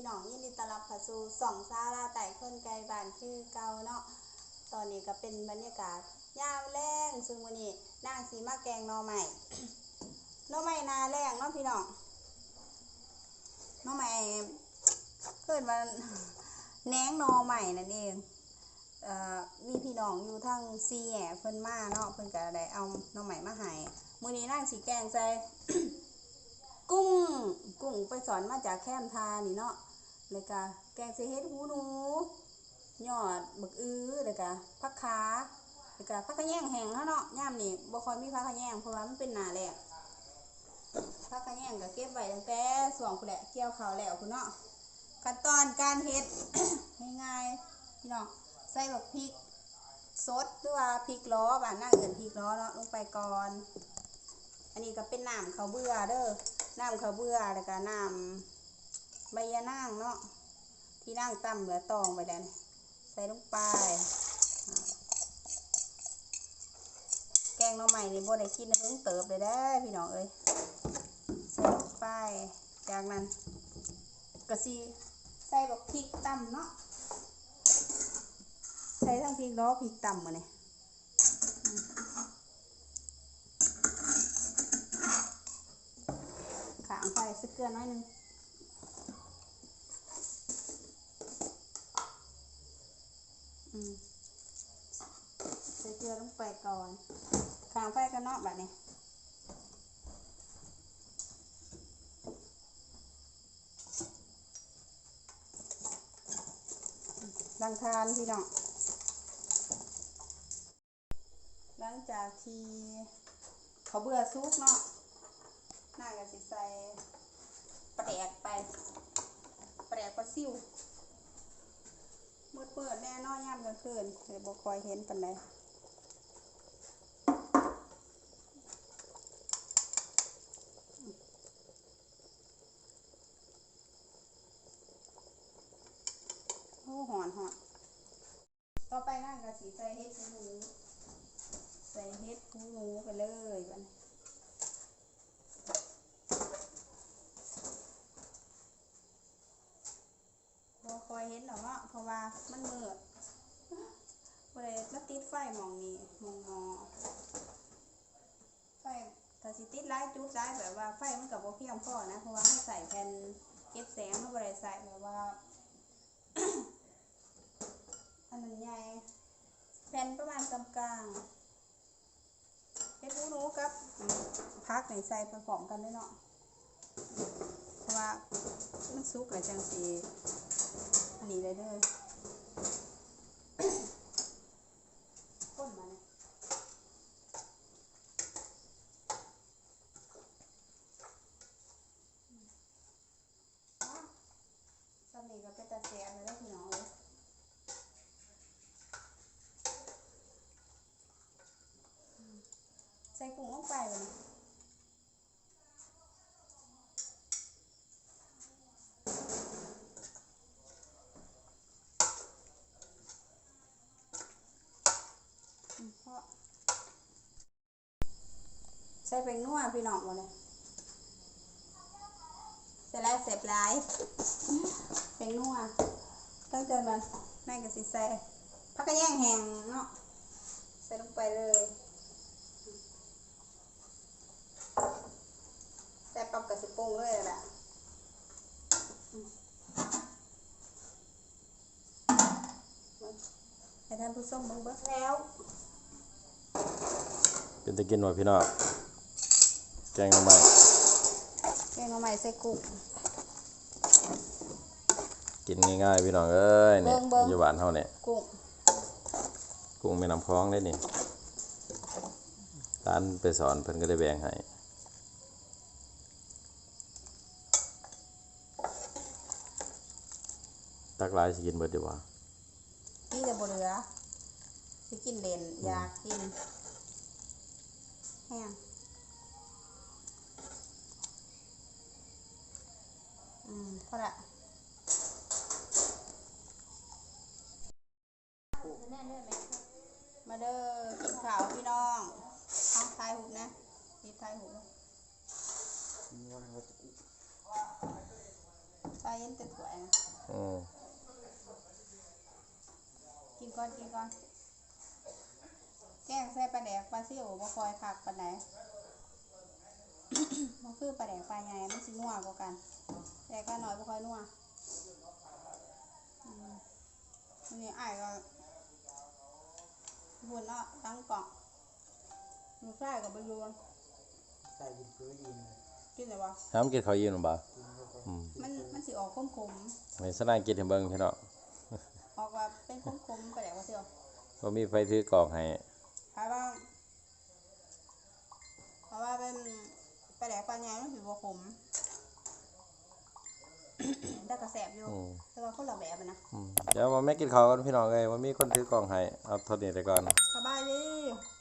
พี่น้องยินดีต้อนรับเข้าสู่สองซาลาไต่คนไกลบ้านคือเก่าเนาะตอนนี้ก็เป็นบรรยากาศยามแรงซึ่งวันนี้นางสีมาแกงนอใหม่นอใหม่นาแรงเนาะพี่น้องนอใหม่เกิดมาแหนงนอใหม่นั่นเองเอ่อมีพี่น้องอยู่ทางซีแหน่เพิ่นมาเนาะเพิ่นก็ได้เอานอใหม่มาให้มื้อนี้นางสีแกงใส่กุ้งกุ้งไปสอนมาจากแคมทานี่เนาะ แล้วก็แกงใส่เฮ็ดหูหนูยอดบักอื้อแล้วก็ผักขาแล้วก็ผักขะแยงแห้งเนาเนาะย่ามนี่บ่ค่อยมีผักขะแยงเพราะว่ามันเป็นหน้าแล้งผักขะแยงก็เก็บไว้ตั้งแต่ช่วงพุ่นแหละเกี่ยวข้าวแล้วพุ่นเนาะขั้นตอนการเฮ็ดง่ายๆพี่น้องใส่บักพริกสดหรือว่าพริกล้อบ้านนาเอิ้นพริกล้อเนาะลงไปก่อน อันนี้ก็เป็นน้ำข้าวเบื่อเด้อน้ำข้าวเบื่อแล้วก็น้ำ ใบยะนางเนาะที่นั่งตั้มเหลือตองไปแล้วนี่ใส่ลงไป แกงน่องใหม่นี่บ่ได้กินเพิ่งเติบเลยได้พี่น้องเอ้ยใส่ลงไปจากนั้นก็สิใส่บักพริกตำเนาะใส่ทั้งพริกล้อพริกตำมาเนี่ยขางไฟสักเกลือน้อยนึงอืม ใส่เกลือลงไปก่อนขางไฟก็เนอกแบบนี้ดังทานพี่น้องหลังจากที่เขาเบื่อซุกเนาะน่าจะสิใส่แปลกไป แปลาแดกปลาซิ่ว มืดเปิดแน่นอนย่ำกลางคืนเลยบ่คอยเห็นปันใดโอ้หอนหอนต่อไปนั่งก็สีใส่เฮ็ดหูหมูใส่เฮ็ดหูหมูไปเลยบัดนี้ บ่คอยเห็นหรอกเนาะเพราะว่า มันมืดบ่ได้มาติดไฟมองนี้มองมอไฟถ้าสิติดหลายจุดหลายแบบว่าไฟมันก็บ่เพียงพอนะ เพราะว่ามันใส่แผ่นเก็บแสงมันบ่ได้ใส่แบบว่า อันนั้นใหญ่แผ่นประมาณกำกลางเฮ็ดหูหนูกับพักในใส่ไปพร้อมกันเลยเนาะเพราะว่ามันสุกแล้วจังสิอันนี้เลยเด้อ ก้นมาเนี่ยอ๋อสำนีก็เป็นตาแสบเลยเด้อพี่น้องเอ้ยอืม ใส่กุ้งลงไปเลยนะอืมเพราะใส่เป็นนัวพี่น้องหมดเลยเสร็จแล้วเสร็จหลายเป็นนัวตั้งใจมันนั่นก็สิใส่ผักกระแยงแห้งเนาะใส่ลงไปเลยใส่ปรับ กับสิปรุงเลยแหละอืมให้ท่านผู้ชมเบิ่งเบิ่งแล้วเป็นตะกินว่าพี่น้องแกงหน่อไม้แกงหน่อไม้ใส่กุ้งกินง่ายๆพี่น้องเอ้ยนี่เบิ่งเบิ่งอยู่บ้านเฮาเนี่ยกุ้งกุ้งแม่น้ำคลองได้นี่ร้านไปสอนเพิ่นก็ได้แบ่งให้ ตักหลายสิกินเบิดดีบ่นี่จะบเหลือสิกินเด่นอยากกินแห้งอืมพอละมาเด้อกินข้าวพี่น้องเอาทายหุบนะมีทายหุบนะทายเย็นแต่ถ้วยนะอืม กินก่อนกินก่อน แกงใส่ปลาแดกปลาซิวบ่คอยคักปานใดบ่คือปลาแดกปลาใหญ่มันสินัวกว่ากัน แต่ก็น้อยบ่ค่อยนัวอืมอันนี้อ้ายก็บุญเนาะตั้งกล่องลูกชายก็บ่อยู่ใส่กินคือดีนะกินได้บ่ห้ามกินข้าวเย็นบ่กินเข้าไปอืมมันมันสิออกขมให้สนานกินให้เบิ่งพี่น้อง ๆออกว่าเป็นขมๆปลาแดกปลาซิวบ่มีไฟถือกล่องให้เพราะว่าเพราะว่าเป็นปลาแดกปลาใหญ่มันสิบ่ขมแต่ก็แสบอยู่อืมแต่ว่าคนละแบบอะนะอืมเดี๋ยวมาแม่กินข้าวกันพี่น้องเอ้ยว่ามีคนถือกล่องให้เอาเท่านี้ไปก่อนสบายดีส